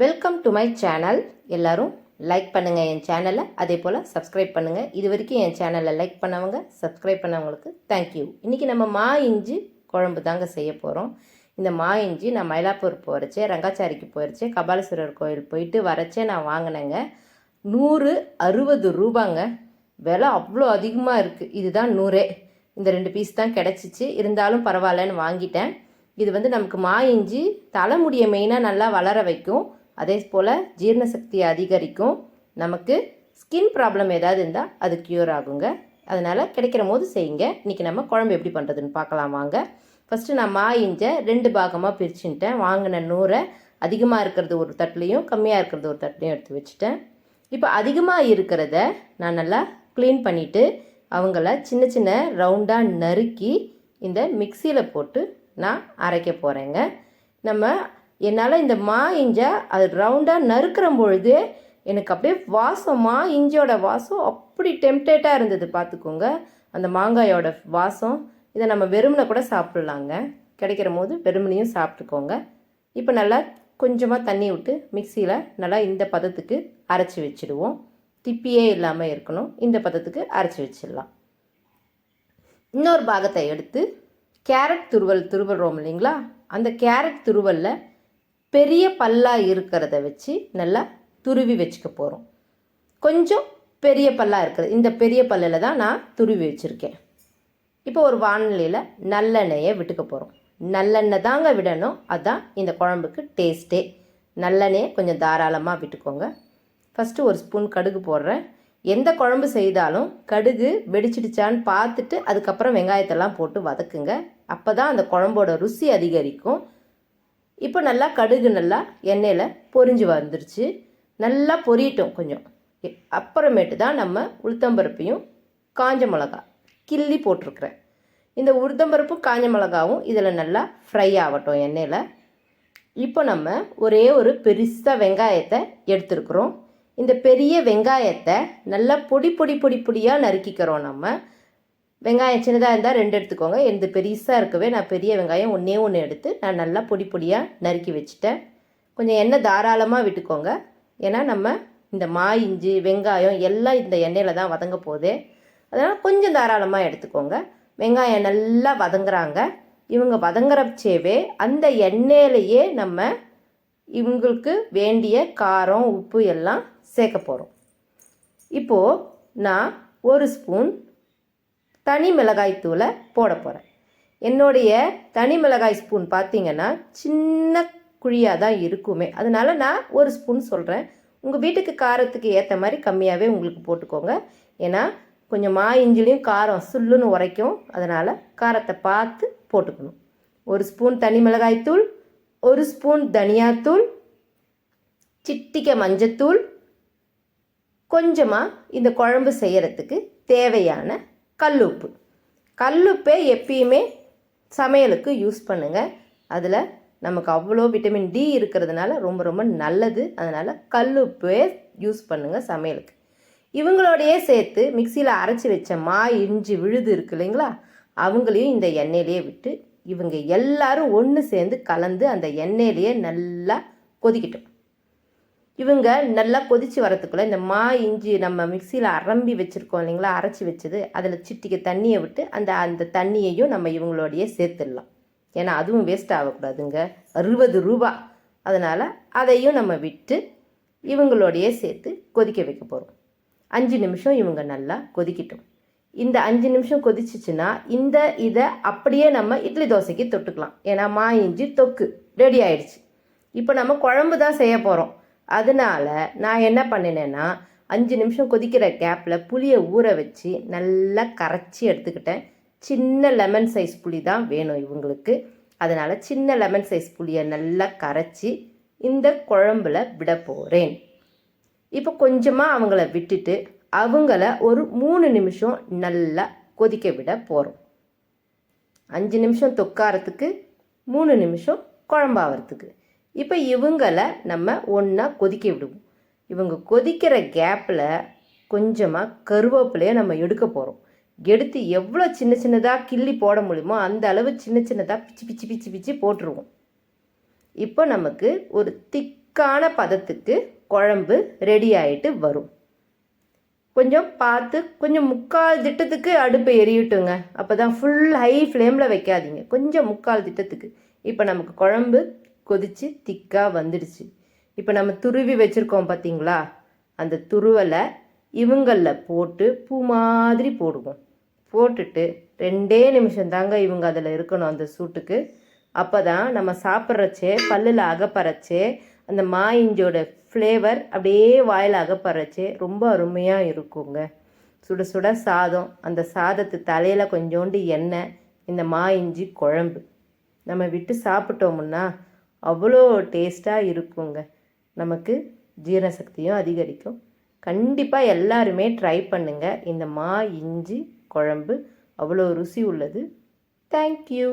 Welcome to my channel எல்லாரும் like பண்ணுங்கள் என் சேனலை அதே போல் சப்ஸ்கிரைப் பண்ணுங்கள் இது வரைக்கும் என் சேனலை லைக் பண்ணவங்க சப்ஸ்கிரைப் பண்ணவங்களுக்கு தேங்க்யூ இன்றைக்கி நம்ம மா இஞ்சி குழம்பு தாங்க செய்ய போகிறோம் இந்த மா இஞ்சி நான் மயிலாப்பூர் போகிறச்சே ரங்காச்சாரிக்கு போயிருச்சே கபாலீஸ்வரர் கோயில் போயிட்டு வரச்சே நான் வாங்கினேங்க. நூறு அறுபது ரூபாங்க. விலை அவ்வளோ அதிகமாக இருக்குது இதுதான் நூறே. இந்த ரெண்டு பீஸ் தான் கிடச்சிச்சு. இருந்தாலும் பரவாயில்லன்னு வாங்கிட்டேன். இது வந்து நமக்கு மா இஞ்சி தலைமுடியை மெயினாக நல்லா வளர வைக்கும். அதே போல் ஜீரண சக்தியை அதிகரிக்கும். நமக்கு ஸ்கின் ப்ராப்ளம் ஏதாவது இருந்தால் அது க்யூர் ஆகுங்க. அதனால் கிடைக்கிற போது செய்யுங்க. இன்றைக்கி நம்ம குழம்பு எப்படி பண்ணுறதுன்னு பார்க்கலாம் வாங்க. ஃபஸ்ட்டு நான் மா இஞ்சை ரெண்டு பாகமாக பிரிச்சுட்டேன். வாங்கின நூறை அதிகமாக இருக்கிறது ஒரு தட்டுலையும் கம்மியாக இருக்கிறது ஒரு தட்டுலையும் எடுத்து வச்சுட்டேன். இப்போ அதிகமாக இருக்கிறத நான் நல்லா க்ளீன் பண்ணிவிட்டு அவங்கள சின்ன சின்ன ரவுண்டாக நறுக்கி இந்த மிக்சியில் போட்டு நான் அரைக்க போகிறேங்க நம்ம என்னால் இந்த மா இஞ்சை அது ரவுண்டாக நறுக்கிற பொழுது எனக்கு அப்படியே வாசம் மா இஞ்சியோட வாசம் அப்படி டெம்டேட்டாக இருந்தது பார்த்துக்கோங்க அந்த மாங்காயோட வாசம். இதை நம்ம வெறுமனை கூட சாப்பிட்லாங்க. கிடைக்கிற போது வெறுமனையும் சாப்பிட்டுக்கோங்க. இப்போ நல்லா கொஞ்சமாக தண்ணி விட்டு மிக்சியில் நல்லா இந்த பதத்துக்கு அரைச்சி வச்சுடுவோம். திப்பியே இல்லாமல் இருக்கணும். இந்த பதத்துக்கு அரைச்சி வச்சிடலாம். இன்னொரு பாகத்தை எடுத்து கேரட் துருவல் துருவல்றோம் இல்லைங்களா? அந்த கேரட் துருவலில் பெரிய பல்லாக இருக்கிறத வச்சு நல்லா துருவி வச்சுக்க போகிறோம் கொஞ்சம் பெரிய பல்லாக இருக்குது இந்த பெரிய பல்லில் தான் நான் துருவி வச்சுருக்கேன். இப்போ ஒரு வானிலையில் நல்லெண்ணெயை விட்டுக்க போகிறோம் நல்லெண்ணெய் தாங்க விடணும் அதுதான் இந்த குழம்புக்கு டேஸ்ட்டே நல்லெண்ணெயை கொஞ்சம் தாராளமாக விட்டுக்கோங்க. ஃபஸ்ட்டு ஒரு ஸ்பூன் கடுகு போடுறேன். எந்த குழம்பு செய்தாலும் கடுகு வெடிச்சிடுச்சான்னு பார்த்துட்டு அதுக்கப்புறம் வெங்காயத்தெல்லாம் போட்டு வதக்குங்க. அப்போ தான் அந்த குழம்போட ருசி அதிகரிக்கும். இப்போ நல்லா கடுகு நல்லா எண்ணெயில் பொரிஞ்சு வந்துருச்சு. நல்லா பொரியட்டும் கொஞ்சம். அப்புறமேட்டு தான் நம்ம உளுத்தம்பருப்பையும் காஞ்ச மிளகா கிள்ளி போட்டிருக்கிறேன். இந்த உளுத்தம்பருப்பும் காஞ்ச மிளகாவும் இதில் நல்லா ஃப்ரை ஆகட்டும் எண்ணெயில். இப்போ நம்ம ஒரே ஒரு பெருசாக வெங்காயத்தை எடுத்துருக்குறோம். இந்த பெரிய வெங்காயத்தை நல்லா பொடி பொடி பொடி பொடியாக நறுக்கிக்கிறோம் நம்ம. வெங்காயம் சின்னதாக இருந்தால் ரெண்டு எடுத்துக்கோங்க. எந்த பெருசாக இருக்கவே நான் பெரிய வெங்காயம் ஒன்றே ஒன்று எடுத்து நான் நல்லா பொடி பொடியாக நறுக்கி வச்சுட்டேன். கொஞ்சம் எண்ணெய் தாராளமாக விட்டுக்கோங்க. ஏன்னா நம்ம இந்த மா இஞ்சி வெங்காயம் எல்லாம் இந்த எண்ணெயில் தான் வதங்க போகுது. அதனால் கொஞ்சம் தாராளமாக எடுத்துக்கோங்க. வெங்காயம் நல்லா வதங்குறாங்க. இவங்க வதங்குறச்சேவே அந்த எண்ணெயிலையே நம்ம இவங்களுக்கு வேண்டிய காரம் உப்பு எல்லாம் சேர்க்க போகிறோம் இப்போது நான் ஒரு ஸ்பூன் தனி மிளகாய்த்தூளை போட போகிறேன் என்னுடைய தனி மிளகாய் ஸ்பூன் பார்த்தீங்கன்னா சின்ன குழியாக தான் இருக்குமே. அதனால நான் ஒரு ஸ்பூன் சொல்கிறேன் உங்கள் வீட்டுக்கு காரத்துக்கு ஏற்ற மாதிரி கம்மியாகவே உங்களுக்கு போட்டுக்கோங்க. ஏன்னா கொஞ்சம் மா இஞ்சிலையும் காரம் சுல்லுன்னு உரைக்கும். அதனால் காரத்தை பார்த்து போட்டுக்கணும். ஒரு ஸ்பூன் தனி மிளகாய்த்தூள் ஒரு ஸ்பூன் தனியாத்தூள் சிட்டிக்க மஞ்சத்தூள். கொஞ்சமாக இந்த குழம்பு செய்கிறதுக்கு தேவையான கல்லுப்பு. கல்லுப்பே எப்பயுமே சமையலுக்கு யூஸ் பண்ணுங்கள் அதில் நமக்கு அவ்வளோ விட்டமின் டி இருக்கிறதுனால ரொம்ப ரொம்ப நல்லது. அதனால் கல்லுப்பே யூஸ் பண்ணுங்கள் சமையலுக்கு. இவங்களோடையே சேர்த்து மிக்சியில் அரைச்சி வச்ச மா இஞ்சி விழுது இருக்கு இல்லைங்களா? அவங்களையும் இந்த எண்ணெயிலேயே விட்டு இவங்க எல்லாரும் ஒன்று சேர்ந்து கலந்து அந்த எண்ணெயிலேயே நல்லா கொதிக்கட்டும். இவங்க நல்லா கொதிச்சு வரத்துக்குள்ள இந்த மா இஞ்சி நம்ம மிக்சியில் அரம்பி வச்சுருக்கோம் இல்லைங்களா அரைச்சி வச்சது அதில் சிட்டிக்கு தண்ணியை விட்டு அந்த அந்த தண்ணியையும் நம்ம இவங்களோடையே சேர்த்துடலாம். ஏன்னா அதுவும் வேஸ்ட் ஆகக்கூடாதுங்க. அறுபது ரூபா. அதனால் அதையும் நம்ம விட்டு இவங்களோடையே சேர்த்து கொதிக்க வைக்க போகிறோம் அஞ்சு நிமிஷம் இவங்க நல்லா கொதிக்கட்டும். இந்த அஞ்சு நிமிஷம் கொதிச்சிச்சுன்னா இந்த இதை அப்படியே நம்ம இட்லி தோசைக்கு தொட்டுக்கலாம். ஏன்னா மா இஞ்சி தொக்கு ரெடி ஆயிடுச்சு. இப்போ நம்ம குழம்பு தான் செய்ய போகிறோம் அதனால நான் என்ன பண்ணினேன்னா அஞ்சு நிமிஷம் கொதிக்கிற கேப்பில் புளியை ஊற வச்சு நல்லா கரைச்சி எடுத்துக்கிட்டேன். சின்ன லெமன் சைஸ் புளி தான் வேணும் இவங்களுக்கு. அதனால் சின்ன லெமன் சைஸ் புளியை நல்லா கரைச்சி இந்த குழம்புல விட போகிறேன் இப்போ கொஞ்சமாக அவங்கள விட்டுட்டு அவங்கள ஒரு மூணு நிமிஷம் நல்லா கொதிக்க விட போகிறோம் அஞ்சு நிமிஷம் தொக்காரத்துக்கு மூணு நிமிஷம் குழம்பாகிறதுக்கு இப்போ இவங்களை நம்ம ஒன்றா கொதிக்க விடுவோம். இவங்க கொதிக்கிற கேப்பில் கொஞ்சமாக கருவேப்பிலையை நம்ம எடுக்க போகிறோம் எடுத்து எவ்வளோ சின்ன சின்னதாக கிள்ளி போட முடியுமோ அந்த அளவு சின்ன சின்னதாக பிச்சு பிச்சு பிச்சு பிச்சு போட்டுருவோம். இப்போ நமக்கு ஒரு திக்கான பதத்துக்கு குழம்பு ரெடி ஆகிட்டு வரும். கொஞ்சம் பார்த்து கொஞ்சம் முக்கால் திட்டத்துக்கு அடுப்பை எரியட்டுங்க. அப்போ தான் ஃபுல் ஹை ஃப்ளேமில் வைக்காதீங்க. கொஞ்சம் முக்கால் திட்டத்துக்கு. இப்போ நமக்கு குழம்பு கொதித்து திக்காக வந்துடுச்சு. இப்போ நம்ம துருவி வச்சுருக்கோம் பார்த்தீங்களா அந்த துருவலை இவங்களில் போட்டு பூ மாதிரி போடுவோம். போட்டுட்டு ரெண்டே நிமிஷம் தாங்க இவங்க அதில் இருக்கணும் அந்த சூட்டுக்கு. அப்போ தான் நம்ம சாப்பிட்றச்சே பல்லில் அகப்பறச்சே அந்த மா ஃப்ளேவர் அப்படியே வாயில் அகப்பறச்சே ரொம்ப அருமையாக இருக்குங்க. சுட சுட சாதம் அந்த சாதத்து தலையில் கொஞ்சோண்டு எண்ணெய் இந்த மா இஞ்சி குழம்பு. நம்ம விட்டு சாப்பிட்டோமுன்னா அவ்வளோ டேஸ்ட்டாக இருக்குங்க. நமக்கு ஜீரண சக்தியும் அதிகரிக்கும். கண்டிப்பாக எல்லாருமே ட்ரை பண்ணுங்கள் இந்த மா இஞ்சி குழம்பு அவ்வளோ ருசி உள்ளது. தேங்க்யூ